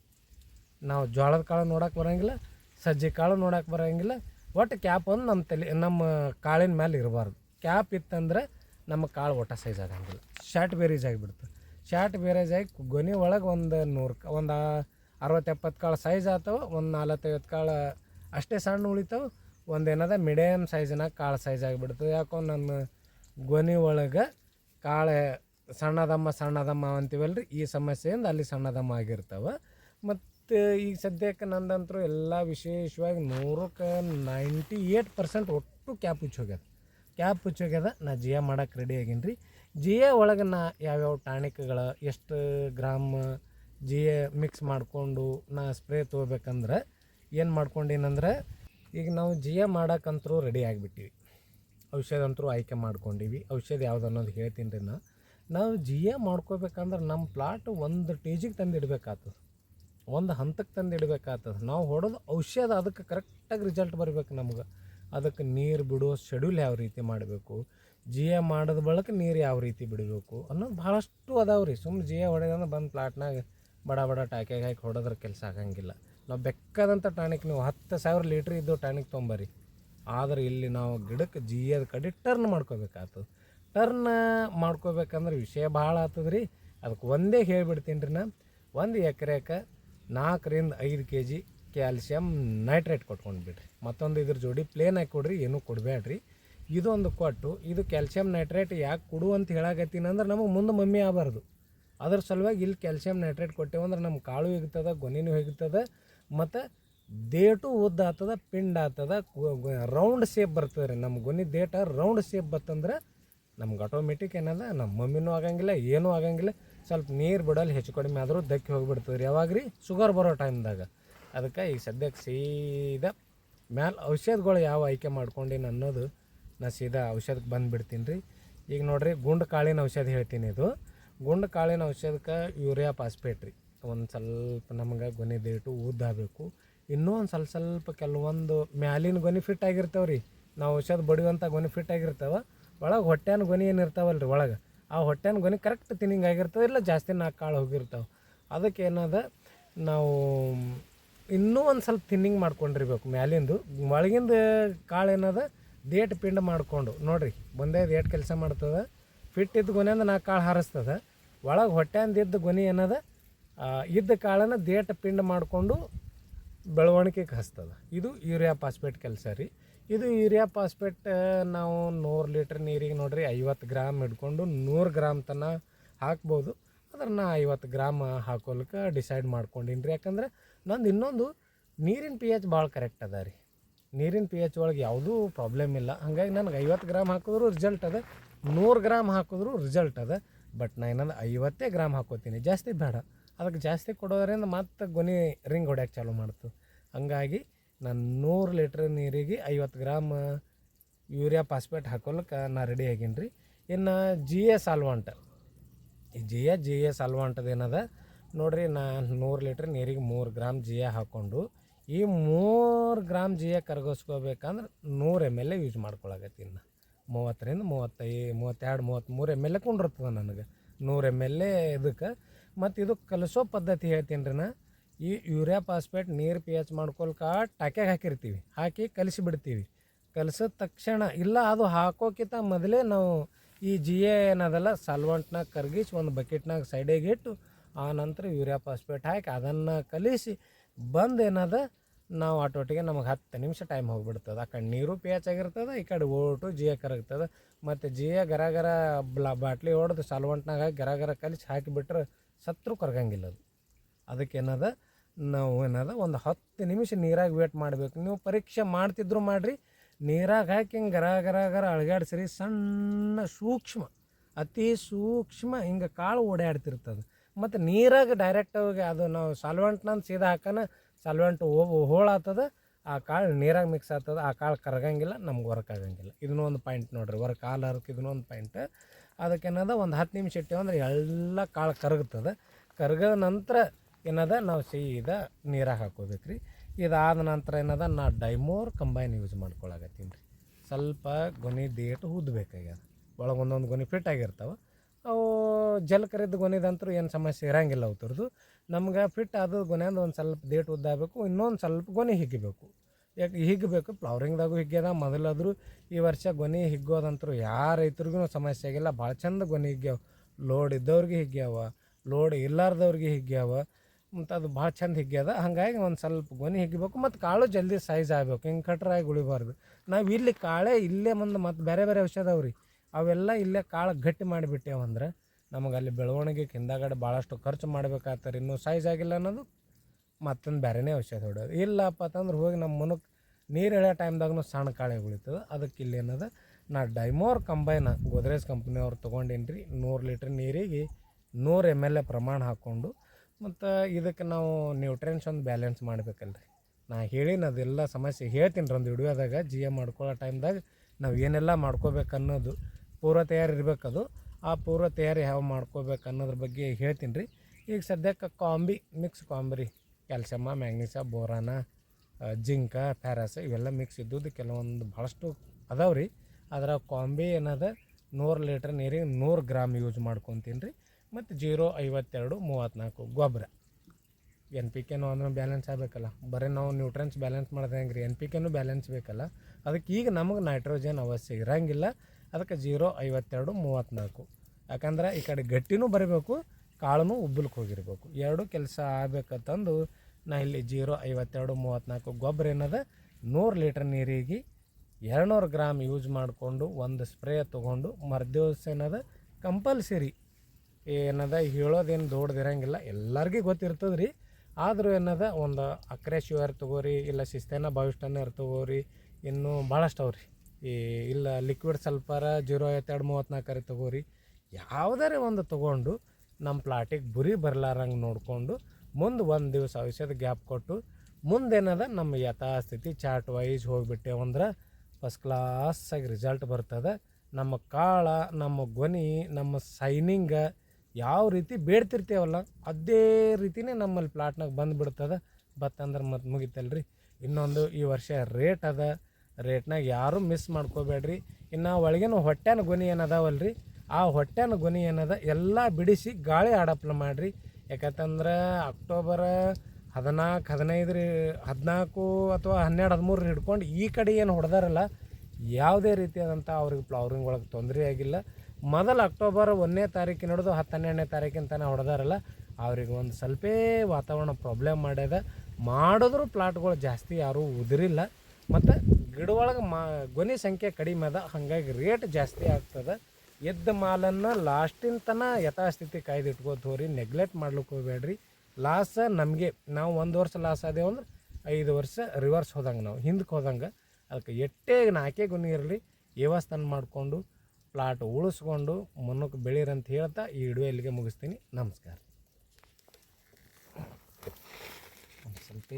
ನಾವು ಜೋಳದ ಕಾಳು ನೋಡಕ್ಕೆ ಬರೋಂಗಿಲ್ಲ, ಸಜ್ಜೆ ಕಾಳು ನೋಡಕ್ಕೆ ಬರೋಂಗಿಲ್ಲ, ಒಟ್ಟು ಕ್ಯಾಪ್ ಒಂದು ನಮ್ಮ ತಲೆ, ನಮ್ಮ ಕಾಳಿನ ಮೇಲೆ ಇರಬಾರ್ದು. ಕ್ಯಾಪ್ ಇತ್ತಂದ್ರೆ ನಮ್ಮ ಕಾಳು ಒಟ್ಟ ಸೈಜ್ ಆಗೋಂಗಿಲ್ಲ. ಶಾರ್ಟ್ ಬೇರೇಜ್ ಆಗಿಬಿಡ್ತು. ಶಾರ್ಟ್ ಬೇರೇಜ್ ಆಗಿ ಗೊನೆ ಒಳಗೆ ಒಂದು ನೂರು ಒಂದು ಅರವತ್ತು ಎಪ್ಪತ್ತು ಕಾಳು ಸೈಜ್ ಆಗ್ತಾವೆ ಒಂದು ನಾಲ್ವತ್ತೈವತ್ತು ಕಾಳು ಅಷ್ಟೇ ಸಣ್ಣ ಉಳಿತಾವೆ. ಒಂದು ಏನದ ಮೀಡಿಯಮ್ ಸೈಜಿನಾಗ ಕಾಳು ಸೈಜ್ ಆಗಿಬಿಡ್ತು. ಯಾಕೋ ನನ್ನ ಗೊನೆ ಒಳಗೆ ಕಾಳು ಸಣ್ಣದಮ್ಮ ಸಣ್ಣದಮ್ಮ ಅಂತೀವಲ್ರಿ, ಈ ಸಮಸ್ಯೆಯಿಂದ ಅಲ್ಲಿ ಸಣ್ಣದಮ್ಮ ಆಗಿರ್ತಾವೆ. ಮತ್ತು ಈಗ ಸದ್ಯಕ್ಕೆ ನಂದಂತರೂ ಎಲ್ಲ ವಿಶೇಷವಾಗಿ ನೂರಕ್ಕೆ ನೈಂಟಿ ಏಟ್ ಪರ್ಸೆಂಟ್ ಒಟ್ಟು ಕ್ಯಾಪ್ ಹುಚ್ಚೋಗ್ಯದ ಕ್ಯಾಪ್ ಹುಚ್ಚೋಗ್ಯದ ನಾ ಜಿಯಾ ಮಾಡಕ್ಕೆ ರೆಡಿ ಆಗೀನಿ ರೀ. ಜಿಯಾ ಒಳಗೆ ನಾ ಯಾವ್ಯಾವ ಟಾನಿಕ್ಗಳು, ಎಷ್ಟು ಗ್ರಾಮ್ ಎ ಮಿಕ್ಸ್ ಮಾಡಿಕೊಂಡು ನಾ ಸ್ಪ್ರೇ ತೊಗೋಬೇಕಂದ್ರೆ ಏನು ಮಾಡ್ಕೊಂಡೀನಂದ್ರೆ, ಈಗ ನಾವು ಜಿ ಎ ಮಾಡೋಕ್ಕಂತರೂ ರೆಡಿ ಆಗಿಬಿಟ್ಟಿವಿ. ಔಷಧ ಅಂತರೂ ಆಯ್ಕೆ ಮಾಡ್ಕೊಂಡಿವಿ. ಔಷಧ ಯಾವ್ದು ಅನ್ನೋದು ಹೇಳ್ತೀನಿ ರೀ ನಾ. ನಾವು ಜಿಯಾ ಮಾಡ್ಕೋಬೇಕಂದ್ರೆ ನಮ್ಮ ಪ್ಲಾಟ್ ಒಂದು ಟೇಜಿಗೆ ತಂದು ಇಡಬೇಕಾಗ್ತದೆ ಒಂದು ಹಂತಕ್ಕೆ ತಂದು ಇಡಬೇಕಾಗ್ತದೆ ನಾವು ಹೊಡೋದು ಔಷಧ ಅದಕ್ಕೆ ಕರೆಕ್ಟಾಗಿ ರಿಸಲ್ಟ್ ಬರಬೇಕು ನಮ್ಗೆ. ಅದಕ್ಕೆ ನೀರು ಬಿಡೋ ಶೆಡ್ಯೂಲ್ ಯಾವ ರೀತಿ ಮಾಡಬೇಕು? ಜಿ ಎ ಮಾಡಿದ ಬಳಿಕ ನೀರು ಯಾವ ರೀತಿ ಬಿಡಬೇಕು? ಅನ್ನೋದು ಭಾಳಷ್ಟು ಅದಾವೆ ರೀ. ಸುಮ್ಮನೆ ಎ ಹೊಡೆದಂದ್ರೆ ಬಂದು ಪ್ಲಾಟ್ನಾಗ ಬಡ ಬಡ ಟಾಕಿಯಾಗಿ ಹಾಕಿ ಹೊಡೆದ್ರೆ ಕೆಲಸ ಆಗಂಗಿಲ್ಲ. ನಾವು ಬೆಕ್ಕಾದಂಥ ಟಾನಿಕ್ ನೀವು ಹತ್ತು ಸಾವಿರ ಲೀಟ್ರ್ ಇದ್ದು ಟಾನಿಕ್ ತೊಂಬರಿ. ಆದರೆ ಇಲ್ಲಿ ನಾವು ಗಿಡಕ್ಕೆ ಜಿ ಎದ ಕಡೆ ಟರ್ನ್ ಮಾಡ್ಕೋಬೇಕಾಗ್ತದೆ ಟರ್ನ್ ಮಾಡ್ಕೋಬೇಕಂದ್ರೆ ವಿಷಯ ಭಾಳ ಆಗ್ತದೆ ರೀ ಅದಕ್ಕೆ ಒಂದೇ ಹೇಳಿಬಿಡ್ತೀನಿ ರೀ ನಾ. ಒಂದು ಎಕರೆಗೆ ನಾಲ್ಕರಿಂದ ಐದು ಕೆ ಜಿ ಕ್ಯಾಲ್ಸಿಯಂ ನೈಟ್ರೇಟ್ ಕೊಟ್ಕೊಂಡು ಬಿಡ್ರಿ. ಮತ್ತೊಂದು ಇದ್ರ ಜೋಡಿ ಪ್ಲೇನ್ ಆಗಿ ಕೊಡ್ರಿ, ಏನೂ ಕೊಡಬೇಡ್ರಿ ಇದೊಂದು ಕೊಟ್ಟು, ಇದು ಕ್ಯಾಲ್ಸಿಯಂ ನೈಟ್ರೇಟ್ ಯಾಕೆ ಕೊಡು ಅಂತ ಹೇಳಾಕತ್ತೀನಿ ಅಂದ್ರೆ ನಮಗೆ ಮುಂದೆ ಮಮ್ಮಿ ಆಗಬಾರ್ದು. ಅದ್ರ ಸಲುವಾಗಿ ಇಲ್ಲಿ ಕ್ಯಾಲ್ಸಿಯಂ ನೈಟ್ರೇಟ್ ಕೊಟ್ಟೇವಂದ್ರೆ ನಮ್ಮ ಕಾಳು ಹೋಗ್ತದ, ಗೊನೆನೂ ಹಿಗ್ತದ, ಮತ್ತು ದೇಟು ಉದ್ದ ಆಗ್ತದ ಪಿಂಡ್ ಆಗ್ತದ ರೌಂಡ್ ಶೇಪ್ ಬರ್ತದೆ ರೀ. ನಮ್ಮ ಗೊನೆ ದೇಟ ರೌಂಡ್ ಶೇಪ್ ಬತ್ತಂದ್ರೆ ನಮ್ಗೆ ಆಟೋಮೆಟಿಕ್ ಏನದ ನಮ್ಮ ಮಮ್ಮಿನೂ ಆಗಂಗಿಲ್ಲ, ಏನೂ ಆಗಂಗಿಲ್ಲ. ಸ್ವಲ್ಪ ನೀರು ಬಿಡಲ್ಲಿ ಹೆಚ್ಚು ಕಡಿಮೆ ಆದರೂ ದಕ್ಕಿ ಹೋಗಿಬಿಡ್ತದೆ ರೀ. ಯಾವಾಗ ರೀ ಶುಗರ್ ಬರೋ ಟೈಮ್ದಾಗ ಅದಕ್ಕೆ ಈಗ ಸದ್ಯಕ್ಕೆ ಸೀದಾ ಮ್ಯಾಲೆ ಔಷಧಗಳು ಯಾವ ಆಯ್ಕೆ ಮಾಡ್ಕೊಂಡೀನಿ ಅನ್ನೋದು ನಾ ಸೀದಾ ಔಷಧಕ್ಕೆ ಬಂದುಬಿಡ್ತೀನಿ ರೀ. ಈಗ ನೋಡಿರಿ, ಗುಂಡು ಕಾಳಿನ ಔಷಧ ಹೇಳ್ತೀನಿ ಇದು. ಗುಂಡು ಕಾಳಿನ ಔಷಧಕ್ಕೆ ಯೂರಿಯಾ ಪಾಸ್ಪೇಟ್ ರೀ. ಒಂದು ಸ್ವಲ್ಪ ನಮ್ಗೆ ಗೊನೆ ದೇಟು ಉದ್ದಾಗಬೇಕು ಇನ್ನೂ ಒಂದು ಸ್ವಲ್ಪ ಸ್ವಲ್ಪ ಕೆಲವೊಂದು ಮ್ಯಾಲಿನ ಗೊನೆ ಫಿಟ್ ಆಗಿರ್ತಾವೆ ರೀ. ನಾವು ಔಷಧ ಬಡಿಯುವಂಥ ಗೊನೆ ಫಿಟ್ ಆಗಿರ್ತಾವೆ. ಒಳಗೆ ಹೊಟ್ಟೆನ ಗೊನೆ ಏನು ಇರ್ತಾವಲ್ಲ ರೀ ಒಳಗೆ? ಆ ಹೊಟ್ಟೆನ ಗೊನೆ ಕರೆಕ್ಟ್ ತಿನ್ನಿಂಗ್ ಆಗಿರ್ತದೆ, ಇಲ್ಲ ಜಾಸ್ತಿ ನಾಲ್ಕು ಕಾಳು ಹೋಗಿರ್ತಾವೆ. ಅದಕ್ಕೆ ಏನದ, ನಾವು ಇನ್ನೂ ಒಂದು ಸ್ವಲ್ಪ ತಿನ್ನಿಂಗ್ ಮಾಡ್ಕೊಂಡಿರ್ಬೇಕು ಮ್ಯಾಲಿಂದು. ಒಳಗಿಂದ ಕಾಳು ಏನದ, ದೇಟ್ ಪಿಂಡ್ ಮಾಡಿಕೊಂಡು, ನೋಡ್ರಿ, ಬಂದೇ ದೇಟ್ ಕೆಲಸ ಮಾಡ್ತದೆ. ಫಿಟ್ ಇದ್ದ ಗೊನೆಯಿಂದ ನಾಲ್ಕು ಕಾಳು ಹಾರಿಸ್ತದೆ. ಒಳಗೆ ಹೊಟ್ಟೆಂದಿದ್ದ ಗೊನೆ ಏನದ ಇದ್ದ ಕಾಳನ್ನು ದೇಟ್ ಪಿಂಡ್ ಮಾಡಿಕೊಂಡು ಬೆಳವಣಿಗೆಗೆ ಹಚ್ತದೆ ಇದು ಯೂರಿಯಾ ಪಾಸ್ಪೇಟ್ ಕೆಲಸ ರೀ. ಇದು ಯೂರಿಯಾ ಪಾಸ್ಪೇಟ್ ನಾವು ನೂರು ಲೀಟ್ರ್ ನೀರಿಗೆ ನೋಡ್ರಿ, ಐವತ್ತು ಗ್ರಾಮ್ ಹಿಡ್ಕೊಂಡು ನೂರು ಗ್ರಾಮ್ ತನ ಹಾಕ್ಬೋದು. ಆದ್ರೆ ನಾ ಐವತ್ತು ಗ್ರಾಮ್ ಹಾಕೋಲಿಕ್ಕೆ ಡಿಸೈಡ್ ಮಾಡ್ಕೊಂಡಿನಿ ರೀ ಯಾಕಂದ್ರೆ ನಂದು ಇನ್ನೊಂದು, ನೀರಿನ ಪಿ ಎಚ್ ಭಾಳ ಕರೆಕ್ಟ್ ಅದ ರೀ. ನೀರಿನ ಪಿ ಎಚ್ ಒಳಗೆ ಯಾವುದೂ ಪ್ರಾಬ್ಲಮ್ ಇಲ್ಲ. ಹಾಗಾಗಿ ನನಗೆ ಐವತ್ತು ಗ್ರಾಮ್ ಹಾಕಿದ್ರು ರಿಸಲ್ಟ್ ಅದ, ನೂರು ಗ್ರಾಮ್ ಹಾಕಿದ್ರು ರಿಸಲ್ಟ್ ಅದ ಬಟ್ ನಾ ಇನ್ನೊಂದು ಐವತ್ತೇ ಗ್ರಾಮ್ ಹಾಕೋತೀನಿ. ಜಾಸ್ತಿ ಬೇಡ. ಅದಕ್ಕೆ ಜಾಸ್ತಿ ಕೊಡೋದ್ರಿಂದ ಮತ್ತೆ ಗೊನೆ ರಿಂಗ್ ಹೊಡ್ಯಕ್ಕೆ ಚಾಲೂ ಮಾಡ್ತು. ಹಂಗಾಗಿ ನಾನು ನೂರು ಲೀಟ್ರ್ ನೀರಿಗೆ ಐವತ್ತು ಗ್ರಾಮ್ ಯೂರಿಯಾ ಪಾಸ್ಪೇಟ್ ಹಾಕೋಲಕ್ಕೆ ನಾ ರೆಡಿ ಆಗೀನಿ ರೀ ಇನ್ನು ಜಿ ಎಸ್ ಅಲ್ವಾಂಟ್ ಈ ಜಿ ಎ ಜಿ ಎಸ್ ಅಲ್ವಾಂಟದ ಏನದ? ನೋಡಿರಿ, ನಾ ನೂರು ಲೀಟ್ರ್ ನೀರಿಗೆ ಮೂರು ಗ್ರಾಮ್ ಜಿ ಎ ಹಾಕ್ಕೊಂಡು ಈ ಮೂರು ಗ್ರಾಮ್ ಜಿ ಎ ಕರಗಿಸ್ಕೋಬೇಕಂದ್ರೆ ನೂರು ಎಂ ಎಲ್ ಎ ಯೂಸ್ ಮಾಡ್ಕೊಳಕತ್ತೀನಿ ಇನ್ನು. ಮೂವತ್ತರಿಂದ ಮೂವತ್ತೈ, ಮೂವತ್ತೆರಡು ಮೂವತ್ತ್ಮೂರು ಎಂ ಎಲ್ ಎ ಕೊಂಡಿರ್ತದೆ ನನಗೆ. ನೂರು ಎಂ ಎಲ್ ಎ ಇದಕ್ಕೆ. ಮತ್ತು ಇದು ಕಲಿಸೋ ಪದ್ಧತಿ ಹೇಳ್ತೀನಿ ರೀ ನಾ. ಈ ಯೂರಿಯಾ ಪಾಸ್ಪೇಟ್ ನೀರು ಪಿ ಎಚ್ ಮಾಡ್ಕೊಳ್ಕ ಟಾಕ್ಯಾಗ ಹಾಕಿರ್ತೀವಿ. ಹಾಕಿ ಕಲಿಸಿ ಬಿಡ್ತೀವಿ. ಕಲಿಸಿದ ತಕ್ಷಣ ಇಲ್ಲ, ಅದು ಹಾಕೋಕ್ಕಿಂತ ಮೊದಲೇ ನಾವು ಈ ಜಿ ಎ ಏನದಲ್ಲ ಸಾಲ್ವಂಟ್ನಾಗ ಕರ್ಗಿಸಿ ಒಂದು ಬಕೆಟ್ನಾಗ ಸೈಡಿಗೆ ಇಟ್ಟು, ಆ ನಂತರ ಯೂರಿಯಾ ಪಾಸ್ಪೇಟ್ ಹಾಕಿ ಅದನ್ನು ಕಲಿಸಿ ಬಂದು ಏನದ, ನಾವು ಆಟೋಟಿಗೆ ನಮಗೆ ಹತ್ತು ನಿಮಿಷ ಟೈಮ್ ಹೋಗಿಬಿಡ್ತದೆ. ಆ ಕಡೆ ನೀರು ಪಿ ಎಚ್ ಆಗಿರ್ತದೆ, ಈ ಕಡೆ ಓಟು ಜಿಯ ಕರಗ್ತದೆ. ಮತ್ತು ಜಿಯ ಗರ ಗರ ಬ್ಲಾ, ಬಾಟ್ಲಿ ಹೊಡೆದು ಸಾಲ್ವಂಟ್ನಾಗ ಗರ ಗರ ಕಲಿಸಿ ಹಾಕಿಬಿಟ್ರೆ ಸತ್ರು ಕರಗಂಗಿಲ್ಲ ಅದು. ಅದಕ್ಕೇನದ ನಾವು ಏನದ ಒಂದು ಹತ್ತು ನಿಮಿಷ ನೀರಾಗಿ ವೇಟ್ ಮಾಡಬೇಕು. ನೀವು ಪರೀಕ್ಷೆ ಮಾಡ್ತಿದ್ರು ಮಾಡಿರಿ. ನೀರಾಗ ಹಾಕಿ ಹಿಂಗೆ ಗರ ಗರ ಗರ ಅಳಗಾಡ್ಸಿರಿ, ಸಣ್ಣ ಸೂಕ್ಷ್ಮ, ಅತಿ ಸೂಕ್ಷ್ಮ ಹಿಂಗೆ ಕಾಳು ಓಡಾಡ್ತಿರ್ತದೆ ಮತ್ತು ನೀರಾಗ ಡೈರೆಕ್ಟ್ ಹೋಗಿ ಅದು ನಾವು ಸಾಲ್ವೆಂಟ್ನಂದು ಸೀದಾ ಹಾಕೋಣ ಸಾಲ್ವೆಂಟ್ ಹೋಳಾತದ, ಆ ಕಾಳು ನೀರಾಗಿ ಮಿಕ್ಸ್ ಆಗ್ತದೆ, ಆ ಕಾಳು ಕರಗಂಗಿಲ್ಲ, ನಮ್ಗೆ ವರ್ಕ್ ಆಗಂಗಿಲ್ಲ. ಇದನ್ನೂ ಒಂದು ಪಾಯಿಂಟ್ ನೋಡ್ರಿ ವರ್ಕ್ ಕಾಲು ಹರಕ್ಕೆ ಇದನ್ನೂ ಒಂದು ಪಾಯಿಂಟ್ ಅದಕ್ಕೇನದ ಒಂದು ಹತ್ತು ನಿಮಿಷ ಇಟ್ಟೇವೆ ಅಂದ್ರೆ ಎಲ್ಲ ಕಾಳು ಕರಗ್ತದೆ. ಕರಗದ ನಂತರ ಏನದ, ನಾವು ಸೀದ ನೀರಾಗ ಹಾಕೋಬೇಕು ರೀ ಇದಾದ ನಂತರ ಏನದ, ನಾ ಡೈಮೋರ್ ಕಂಬೈನ್ ಯೂಸ್ ಮಾಡ್ಕೊಳಕತ್ತೀನಿ ರೀ. ಸ್ವಲ್ಪ ಗೊನೆ ದೇಟ್ ಉದ್ದಬೇಕಾಗ್ಯದ ಒಳಗೆ ಒಂದೊಂದು ಗೊನೆ ಫಿಟ್ ಆಗಿರ್ತಾವೆ. ಅವು ಜಲ್ ಕರಿದ ಗೊನೆದಂತರೂ ಏನು ಸಮಸ್ಯೆ ಇರೋಂಗಿಲ್ಲ ಅವ್ರದ್ದು ನಮ್ಗೆ ಫಿಟ್ ಆದ ಗೊನೆ ಅಂದ್ರೆ ಒಂದು ಸ್ವಲ್ಪ ದೇಟ್ ಉದ್ದ ಆಗಬೇಕು ಇನ್ನೊಂದು ಸ್ವಲ್ಪ ಗೊನೆ ಹಿಗ್ಗಬೇಕು ಯಾಕೆ ಹಿಗ್ಗಬೇಕು ಫ್ಲವರಿಂಗ್ದಾಗೂ ಹಿಗ್ಗ್ಯದ ಮೊದಲಾದರೂ ಈ ವರ್ಷ ಗೊನೆ ಹಿಗ್ಗೋದಂತರೂ ಯಾವ ರೈತರಿಗೂ ಸಮಸ್ಯೆ ಆಗಿಲ್ಲ. ಭಾಳ ಚಂದ ಗೊನೆ ಹಿಗ್ಗ್ಯಾವ ಲೋಡ್ ಇದ್ದವ್ರಿಗೆ ಹಿಗ್ಗ್ಯಾವ ಲೋಡ್ ಇಲ್ಲಾರ್ದವ್ರಿಗೆ ಹಿಗ್ಗ್ಯಾವ ಮತ್ತು ಅದು ಭಾಳ ಚಂದ ಹಿಗ್ಗ್ಯದ. ಹಾಗಾಗಿ ಒಂದು ಸ್ವಲ್ಪ ಗೊನೆ ಹಿಗ್ಗಬೇಕು ಮತ್ತು ಕಾಳು ಜಲ್ದಿ ಸೈಜ್ ಆಗಬೇಕು. ಹಿಂಗೆ ಕಟ್ರಾಗಿ ಉಳಿಬಾರ್ದು. ನಾವು ಇಲ್ಲಿ ಕಾಳೆ ಇಲ್ಲೇ ಮುಂದೆ ಮತ್ತು ಬೇರೆ ಬೇರೆ ಔಷಧ ರೀ. ಅವೆಲ್ಲ ಇಲ್ಲೇ ಕಾಳು ಗಟ್ಟಿ ಮಾಡಿಬಿಟ್ಟೇವಂದ್ರೆ ನಮಗೆ ಅಲ್ಲಿ ಬೆಳವಣಿಗೆ ಹಿಂದಾಗಡೆ ಭಾಳಷ್ಟು ಖರ್ಚು ಮಾಡ್ಬೇಕಾಗ್ತಾರೆ ಇನ್ನೂ ಸೈಜ್ ಆಗಿಲ್ಲ ಅನ್ನೋದು ಮತ್ತೊಂದು ಬೇರೆನೇ ಔಷಧ ಹೊಡೋದು ಇಲ್ಲಪ್ಪ ಅಂತಂದ್ರೆ ಹೋಗಿ ನಮ್ಮ ಮುನಕ್ಕೆ ನೀರು ಎಳೆಯೋ ಟೈಮ್ದಾಗೂ ಸಣ್ಣ ಕಾಳೆ ಉಳಿತದೆ. ಅದಕ್ಕೆ ಇಲ್ಲಿ ಏನದ? ನಾ ಡೈಮೋರ್ ಕಂಬೈನ ಗೋದ್ರೇಜ್ ಕಂಪ್ನಿಯವ್ರು ತೊಗೊಂಡೇನ್ರಿ. ನೂರು ಲೀಟ್ರ್ ನೀರಿಗೆ ನೂರು ಎಂ ಎಲ್ ಎ ಪ್ರಮಾಣ ಹಾಕ್ಕೊಂಡು ಮತ್ತು ಇದಕ್ಕೆ ನಾವು ನ್ಯೂಟ್ರಿಯನ್ಸ್ ಒಂದು ಬ್ಯಾಲೆನ್ಸ್ ಮಾಡ್ಬೇಕಲ್ರಿ. ನಾ ಹೇಳಿನ ಅದೆಲ್ಲ ಸಮಸ್ಯೆ ಹೇಳ್ತೀನಿ ರೀ ಒಂದು ವಿಡಿಯೋದಾಗ ಜಿ ಎ ಮಾಡ್ಕೊಳ್ಳೋ ಟೈಮ್ದಾಗ ನಾವು ಏನೆಲ್ಲ ಮಾಡ್ಕೋಬೇಕು ಅನ್ನೋದು ಪೂರ್ವ ತಯಾರಿ ಇರಬೇಕದು ಆ ಪೂರ್ವ ತಯಾರಿ ಯಾವ ಮಾಡ್ಕೋಬೇಕು ಅನ್ನೋದ್ರ ಬಗ್ಗೆ ಹೇಳ್ತೀನಿ ರೀ ಈಗ ಸದ್ಯಕ್ಕೆ ಕಾಂಬಿ ಮಿಕ್ಸ್ ಕಾಂಬಿ ರೀ. ಕ್ಯಾಲ್ಸಿಯಮ್ಮ ಮ್ಯಾಂಗ್ನೀಸ ಬೋರಾನ ಜಿಂಕ, ಪ್ಯಾರಾಸ ಇವೆಲ್ಲ ಮಿಕ್ಸ್ ಇದ್ದದ್ದು ಕೆಲವೊಂದು ಭಾಳಷ್ಟು ಅದಾವೆ ರೀ ಅದರ ಕಾಂಬಿ ಏನದ, ನೂರು ಲೀಟ್ರ್ ನೀರಿಗೆ ನೂರು ಗ್ರಾಮ್ ಯೂಸ್ ಮಾಡ್ಕೊತೀನಿ ರೀ ಮತ್ತು ಜೀರೋ ಐವತ್ತೆರಡು ಮೂವತ್ತ್ನಾಲ್ಕು ಗೊಬ್ಬರ. ಎನ್ ಪಿ ಕೆನೂ ಅಂದ್ರೆ ಬ್ಯಾಲೆನ್ಸ್ ಆಗಬೇಕಲ್ಲ. ಬರೀ ನಾವು ನ್ಯೂಟ್ರೆನ್ಸ್ ಬ್ಯಾಲೆನ್ಸ್ ಮಾಡಿದ್ರೆ ಹೆಂಗೆ ಎನ್ ಪಿ ಕೆನೂ ಬ್ಯಾಲೆನ್ಸ್ ಬೇಕಲ್ಲ. ಅದಕ್ಕೆ ಈಗ ನಮಗೆ ನೈಟ್ರೋಜನ್ ಅವಶ್ಯ ಇರೋಂಗಿಲ್ಲ. ಅದಕ್ಕೆ ಜೀರೋ ಐವತ್ತೆರಡು ಮೂವತ್ತ್ನಾಲ್ಕು. ಯಾಕಂದ್ರೆ ಈ ಕಡೆ ಗಟ್ಟಿನೂ ಬರಬೇಕು ಕಾಳೂ ಉಬ್ಬಲ್ಕ್ಕೆ ಹೋಗಿರ್ಬೇಕು. ಎರಡು ಕೆಲಸ ಆಗ್ಬೇಕಂತಂದು ನಾ ಇಲ್ಲಿ ಜೀರೋ ಐವತ್ತೆರಡು ಮೂವತ್ತ್ನಾಲ್ಕು ಗೊಬ್ಬರ ಏನದ? ನೂರು ಲೀಟ್ರ್ ನೀರಿಗೆ ಎರಡುನೂರು ಗ್ರಾಮ್ ಯೂಸ್ ಮಾಡಿಕೊಂಡು ಒಂದು ಸ್ಪ್ರೇ ತೊಗೊಂಡು ಮರ್ದಿವಸ ಏನದ? ಕಂಪಲ್ಸರಿ ಏನದ ಹೇಳೋದೇನು ದೊಡ್ಡದಿರಂಗಿಲ್ಲ ಎಲ್ಲರಿಗೂ ಗೊತ್ತಿರ್ತದೆ ರೀ ಆದರೂ ಏನದ, ಒಂದು ಅಕ್ರೆ ಶಿವರ್ ತಗೋರಿ, ಇಲ್ಲ ಶಿಸ್ತೇನ ಭವಿಷ್ಠನರ್ ತಗೋರಿ, ಇನ್ನೂ ಭಾಳಷ್ಟು ಅವ್ರಿ. ಈ, ಇಲ್ಲ ಲಿಕ್ವಿಡ್ ಸಲ್ಫರ ಜೀರೋ ಐವತ್ತೆರಡು ಮೂವತ್ತ್ನಾಲ್ಕರಿ ತಗೋರಿ, ಯಾವುದಾರೆ ಒಂದು ತೊಗೊಂಡು ನಮ್ಮ ಪ್ಲಾಟಿಗೆ ಬುರಿ ಬರಲಾರಂಗೆ ನೋಡಿಕೊಂಡು ಮುಂದೆ ಒಂದು ದಿವಸ ಔಷಧ ಗ್ಯಾಪ್ ಕೊಟ್ಟು ಮುಂದೇನದ ನಮ್ಮ ಯಥಾಸ್ಥಿತಿ ಚಾರ್ಟ್ ವೈಸ್ ಹೋಗಿಬಿಟ್ಟೇವಂದ್ರೆ ಫಸ್ಟ್ ಕ್ಲಾಸಾಗಿ ರಿಸಲ್ಟ್ ಬರ್ತದೆ. ನಮ್ಮ ಕಾಳ, ನಮ್ಮ ಗೊನಿ ನಮ್ಮ ಸೈನಿಂಗ ಯಾವ ರೀತಿ ಬೇಡ್ತಿರ್ತೇವಲ್ಲ, ಅದೇ ರೀತಿನೇ ನಮ್ಮಲ್ಲಿ ಪ್ಲಾಟ್ನಾಗ ಬಂದುಬಿಡ್ತದೆ. ಬತ್ತಂದ್ರೆ ಮತ್ತೆ ಮುಗಿತಲ್ರಿ. ಇನ್ನೊಂದು ಈ ವರ್ಷ ರೇಟ್ ಅದ. ರೇಟ್ನಾಗ ಯಾರೂ ಮಿಸ್ ಮಾಡ್ಕೋಬೇಡ್ರಿ. ಇನ್ನು ಒಳಗಿನ ಹೊಟ್ಟೆನ ಗೊನಿ ಏನದಾವಲ್ರಿ? ಆ ಹೊಟ್ಟೆನ ಗೊನಿ ಏನದ? ಎಲ್ಲ ಬಿಡಿಸಿ ಗಾಳಿ ಆಡಪ್ಲ ಮಾಡಿರಿ. ಯಾಕಂತಂದ್ರೆ ಅಕ್ಟೋಬರ ಹದಿನಾಲ್ಕು ಹದಿನೈದು ರೀ ಹದಿನಾಲ್ಕು ಅಥವಾ ಹನ್ನೆರಡು ಹದಿಮೂರು ಹಿಡ್ಕೊಂಡು ಈ ಕಡೆ ಏನು ಹೊಡೆದಾರಲ್ಲ, ಯಾವುದೇ ರೀತಿಯಾದಂಥ ಅವ್ರಿಗೆ ಫ್ಲವರಿಂಗ್ ಒಳಗೆ ತೊಂದರೆ ಆಗಿಲ್ಲ. ಮೊದಲು ಅಕ್ಟೋಬರ್ ಒಂದನೇ ತಾರೀಕಿನ ಹಿಡಿದು ಹತ್ತು ಹನ್ನೆರಡನೇ ತಾರೀಕಿನ ತನಕ ಹೊಡೆದಾರಲ್ಲ, ಅವ್ರಿಗೆ ಒಂದು ಸ್ವಲ್ಪೇ ವಾತಾವರಣ ಪ್ರಾಬ್ಲಮ್ ಮಾಡ್ಯದ. ಮಾಡಿದ್ರು ಪ್ಲಾಟ್ಗಳು ಜಾಸ್ತಿ ಯಾರೂ ಉದುರಿಲ್ಲ. ಮತ್ತು ಗಿಡ ಒಳಗೆ ಮಾ ಗೊನೆ ಸಂಖ್ಯೆ ಕಡಿಮೆ ಅದ, ಹಾಗಾಗಿ ರೇಟ್ ಜಾಸ್ತಿ ಆಗ್ತದೆ. ಎದ್ದ ಮಾಲನ್ನು ಲಾಸ್ಟಿನ ತನ ಯಥಾಸ್ಥಿತಿ ಕಾಯ್ದಿಟ್ಕೋತ ಹೋರಿ ನೆಗ್ಲೆಕ್ಟ್ ಮಾಡ್ಲಿಕ್ಕೆ ಹೋಗ್ಬೇಡ್ರಿ ಲಾಸ್ ನಮಗೆ, ನಾವು ಒಂದು ವರ್ಷ ಲಾಸ್ ಆದೇವು ಅಂದ್ರೆ ಐದು ವರ್ಷ ರಿವರ್ಸ್ ಹೋದಂಗೆ ನಾವು ಹಿಂದಕ್ಕೆ ಹೋದಂಗೆ. ಅದಕ್ಕೆ ಎಟ್ಟೇ ನಾಲ್ಕೇ ಗುಣಿ ಇರಲಿ, ವ್ಯವಸ್ಥಾನ ಮಾಡಿಕೊಂಡು ಪ್ಲಾಟ್ ಉಳಿಸ್ಕೊಂಡು ಮುನ್ನಕ್ಕೆ ಬೆಳೀರಂತ ಹೇಳ್ತಾ ಈ ವಿಡಿಯೋ ಇಲ್ಲಿಗೆ ಮುಗಿಸ್ತೀನಿ. ನಮಸ್ಕಾರ. ಸ್ವಲ್ಪ